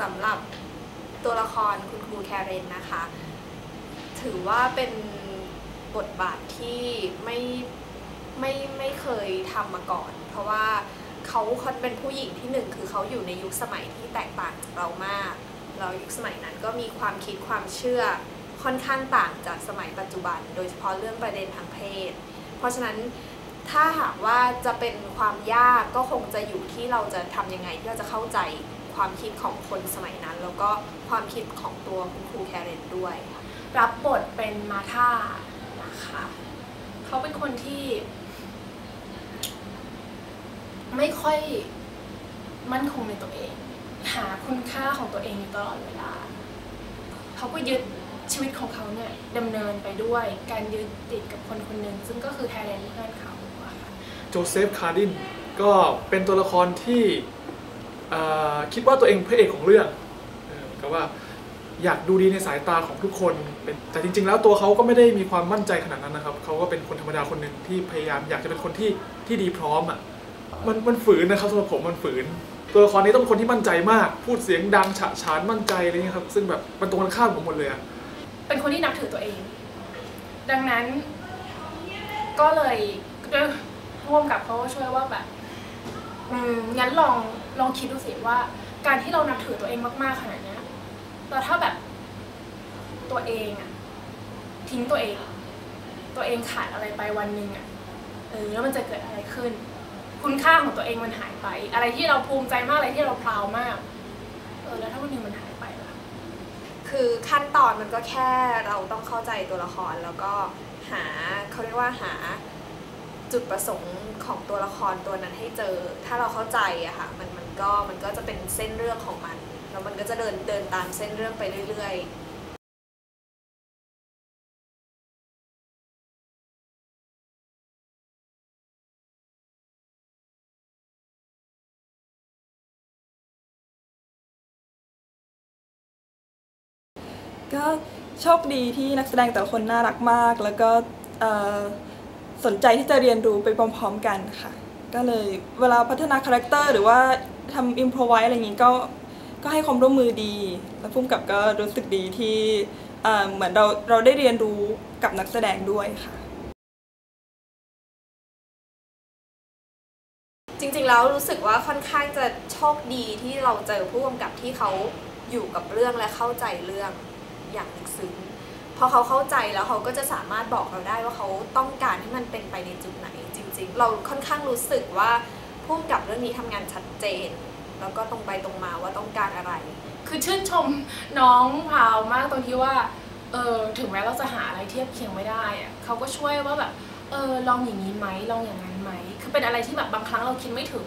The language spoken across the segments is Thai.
สำหรับตัวละครคุณครูแคเรนนะคะ ถือว่าเป็นบทบาทที่ไม่ไม่ไม่เคยทำมาก่อน เพราะว่าเขาเขาเป็นผู้หญิงที่หนึ่งคือเขาอยู่ในยุคสมัยที่แตกต่างจากเรามากแล้วยุคสมัยนั้นก็มีความคิดความเชื่อค่อนข้างต่างจากสมัยปัจจุบัน โดยเฉพาะเรื่องประเด็นทางเพศ เพราะฉะนั้นถ้าหากว่าจะเป็นความยากก็คงจะอยู่ที่เราจะทำยังไงที่เราจะเข้าใจ ความคิดของคนสมัยนั้น แล้วก็ความคิดของตัวคุณครูแคเรนด้วย รับบทเป็นมาธานะคะเขาเป็นคนที่ ไม่ค่อยมั่นคงในตัวเอง หาคุณค่าของตัวเองอยู่ตลอดเวลาเขาก็ยึดชีวิตของเขาเนี่ยดำเนินไปด้วยการยึดติดกับคนคนหนึ่งซึ่งก็คือแทนเพื่อนเขาโจเซฟคาร์ดินก็เป็นตัวละครที่ คิดว่าตัวเองพระเอกของเรื่องก็ว่าอยากดูดีในสายตาของทุกคนนแต่จริง ๆ แล้วตัวเขาก็ไม่ได้มีความมั่นใจขนาดนั้นนะครับ เขาก็เป็นคนธรรมดาคนหนึ่งที่พยายามอยากจะเป็นคนที่ที่ดีพร้อมอะ มันมันฝืนนะครับสำหรับผมมันฝืน ตัวละครนี้ต้องเป็นคนที่มั่นใจมาก พูดเสียงดังฉะฉานมั่นใจอะไรเงี้ยครับ ซึ่งแบบมันตรงกันข้ามผมหมดเลยอะเป็นคนที่นับถือตัวเอง ดังนั้น ก็เลยร่วมกับเขาช่วยว่าแบบ อืมงั้นลองลองคิดดูสิว่า การที่เรานับถือตัวเองมากๆขนาดเนี้ยแล้วถ้าแบบตัวเองอะทิ้งตัวเอง ตัวเองขาดอะไรไปวันหนึ่งอะเออแล้วมันจะเกิดอะไรขึ้น คุณค่าของตัวเองมันหายไป อะไรที่เราภูมิใจมากอะไรที่เราพราวมากเออแล้วถ้าวันหนึ่งมันหายไปล่ะคือขั้นตอนมันก็แค่เราต้องเข้าใจตัวละครแล้วก็หาเขาเรียกว่าหา จุดประสงค์ของตัวละครตัวนั้นให้เจอ ถ้าเราเข้าใจอะค่ะมันมันก็มันก็จะเป็นเส้นเรื่องของมัน แล้วมันก็จะเดินเดินตามเส้นเรื่องไปเรื่อยๆก็โชคดีที่นักแสดงแต่ละคนน่ารักมาก แล้วก็เออ สนใจที่จะเรียนรู้ไปพร้อมๆกันค่ะ ก็เลยเวลาพัฒนาคาแรคเตอร์หรือว่าทำอิมพรไวอะไรอย่างนี้ก็ก็ให้ความร่วมมือดี แล้วพุ่มกับก็รู้สึกดีที่เอ่อเหมือนเราเราได้เรียนรู้กับนักแสดงด้วยค่ะ จริงๆแล้วรู้สึกว่าค่อนข้างจะโชคดีที่เราเจอผู้กำกับที่เขาอยู่กับเรื่องและเข้าใจเรื่องอย่างลึกซึ้ง พอเขาเข้าใจแล้วเขาก็จะสามารถบอกเราได้ว่าเขาต้องการให้มันเป็นไปในจุดไหนจริง ๆ เราค่อนข้างรู้สึกว่าผู้กำกับเรื่องนี้ทำงานชัดเจน แล้วก็ตรงไปตรงมาว่าต้องการอะไร คือชื่นชมน้องพาวมากตรงที่ว่าเออถึงแม้เราจะหาอะไรเทียบเคียงไม่ได้อะเขาก็ช่วยว่าแบบเออลองอย่างนี้ไหมลองอย่างนั้นไหมคือเป็นอะไรที่แบบบางครั้งเราคิดไม่ถึง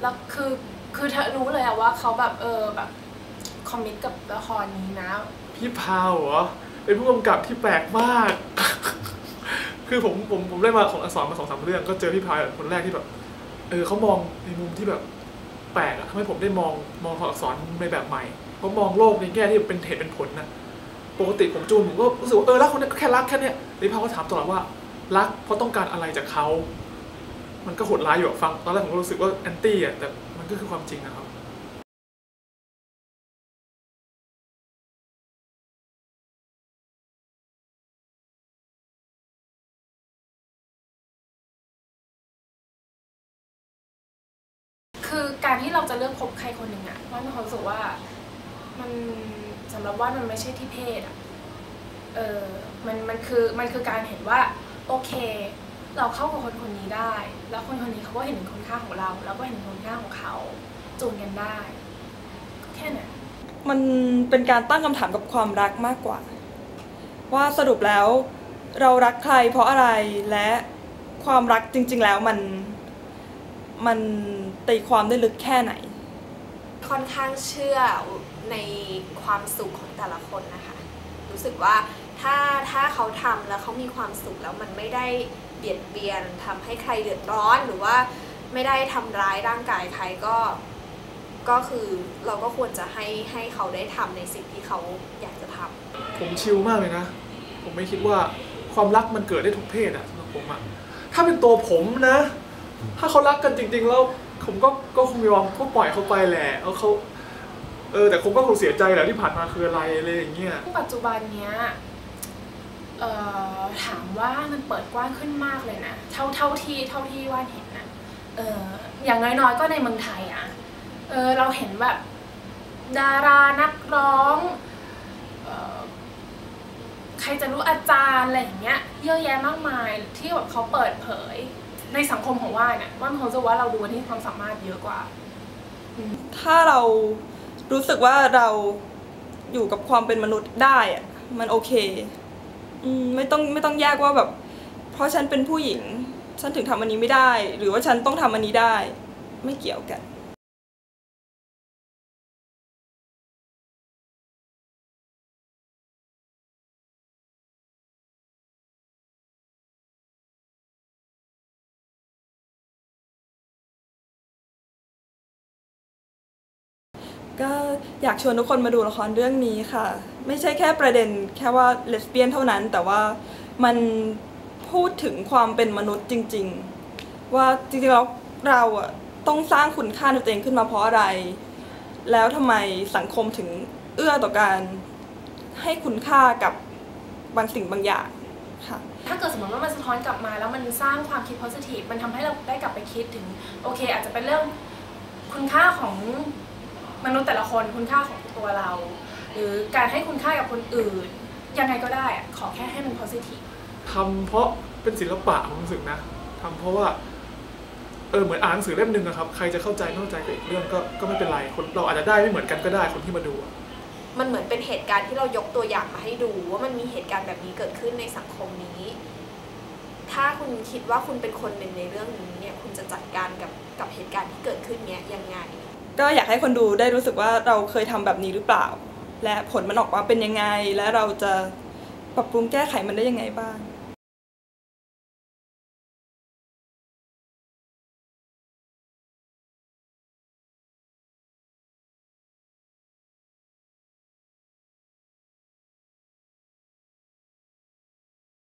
แล้วคือคือเธอรู้เลยอะว่าเขาแบบเออแบบคอมมิตกับละครนี้นะ พี่พาวเหรอ เป็นผู้กำกับที่แปลกมาก คือผมผมผมได้มาของอักษรมาสองสามเรื่อง ก็เจอพี่พาวเป็นคนแรกที่แบบ เออเขามองในมุมที่แบบ แปลกอะทำให้ผมได้มองมองของอักษรในแบบใหม่เขามองโลกในแง่ที่เป็นเหตุเป็นผลนะปกติผมจูนผมก็รู้สึกว่าเออรักคนนี้ก็แค่รักแค่เนี้ยพี่พาวก็ถามตลอดว่ารักเพราะต้องการอะไรจากเขา มันก็โหดร้ายอยู่ฟัง ตอนแรกผมก็รู้สึกว่าแอนตี้อะแต่มันก็คือความจริงนะครับ คือการที่เราจะเลือกคบใครคนหนึ่งอะว่ามีความรู้สึกว่ามันสำหรับว่ามันไม่ใช่ที่เพศอะเออมันมันคือมันคือการเห็นว่าโอเค เราเข้ากับคนคนนี้ได้ แล้วคนคนนี้เขาก็เห็นคุณค่าของเรา แล้วก็เห็นคุณค่าของเขาจูนกันได้แค่นั้นมันเป็นการตั้งคำถามกับความรักมากกว่า ว่าสรุปแล้วเรารักใครเพราะอะไรและความรักจริง ๆ แล้วมัน มันตีความได้ลึกแค่ไหน ค่อนข้างเชื่อในความสุขของแต่ละคนนะคะ รู้สึกว่าถ้าถ้าเขาทำแล้วเขามีความสุขแล้วมันไม่ได้เบียดเบียนทำให้ใครเดือดร้อนหรือว่าไม่ได้ทำร้ายร่างกายใครก็ก็คือเราก็ควรจะให้ให้เขาได้ทำในสิ่งที่เขาอยากจะทำผมชิลมากเลยนะ ผมไม่คิดว่าความรักมันเกิดได้ทุกเพศอะสำหรับผมอะถ้าเป็นตัวผมนะ ถ้าเขารักกันจริง ๆ แล้วผมก็ก็คงยอมก็ปล่อยเขาไปแหละเอาเขาเออแต่คงก็คงเสียใจแหละที่ผ่านมาคืออะไรอะไรอย่างเงี้ยปัจจุบันเนี้ยเอ่อถามว่ามันเปิดกว้างขึ้นมากเลยนะเท่าเท่าที่เท่าที่ว่านเห็นนะเอออย่างน้อยๆก็ในเมืองไทยอะเออเราเห็นแบบดารานักร้องเออใครจะรู้อาจารย์อะไรอย่างเงี้ยเยอะแยะมากมายที่แบบเขาเปิดเผย ในสังคมของว่านเนี่ยว่านเขาจะว่าเราดูกันที่ความสามารถเยอะกว่า ถ้าเรารู้สึกว่าเราอยู่กับความเป็นมนุษย์ได้อะมันโอเคอมไม่ต้องไม่ต้องแยกว่าแบบ เพราะฉันเป็นผู้หญิง ฉันถึงทำอันนี้ไม่ได้ หรือว่าฉันต้องทำอันนี้ได้ ไม่เกี่ยวกัน ก็อยากชวนทุกคนมาดูละครเรื่องนี้ค่ะ ไม่ใช่แค่ประเด็นแค่ว่าเลสเบี้ยนเท่านั้น แต่ว่ามันพูดถึงความเป็นมนุษย์จริง ๆ ว่าจริงๆแล้วเราอะต้องสร้างคุณค่าในตัวเองขึ้นมาเพราะอะไร แล้วทำไมสังคมถึงเอื้อต่อการให้คุณค่ากับบางสิ่งบางอย่างค่ะ ถ้าเกิดสมมติว่ามันสะท้อนกลับมา แล้วมันสร้างความคิด positive มันทำให้เราได้กลับไปคิดถึง โอเค อาจจะเป็นเรื่องคุณค่าของ มนุษย์แต่ละคนคุณค่าของตัวเรา หรือการให้คุณค่ากับคนอื่น ยังไงก็ได้อะขอแค่ให้มัน positive ทำเพราะเป็นศิลปะผมรู้สึกนะทำเพราะว่าเออเหมือนอ่านหนังสือเล่มหนึ่งอะครับ ใครจะเข้าใจไม่เข้าใจกับอีกเรื่องก็ก็ไม่เป็นไรคนเราอาจจะได้ไม่เหมือนกันก็ได้คนที่มาดูอะมันเหมือนเป็นเหตุการณ์ที่เรายกตัวอย่างมาให้ดู ว่ามันมีเหตุการณ์แบบนี้เกิดขึ้นในสังคมนี้ ถ้าคุณคิดว่าคุณเป็นคนหนึ่งในเรื่องนี้เนี่ยคุณจะจัดการกับกับเหตุการณ์ที่เกิดขึ้นเนี้ยยังไง ก็อยากให้คนดูได้รู้สึกว่าเราเคยทำแบบนี้หรือเปล่า และผลมันออกมาเป็นยังไง และเราจะปรับปรุงแก้ไขมันได้ยังไงบ้าง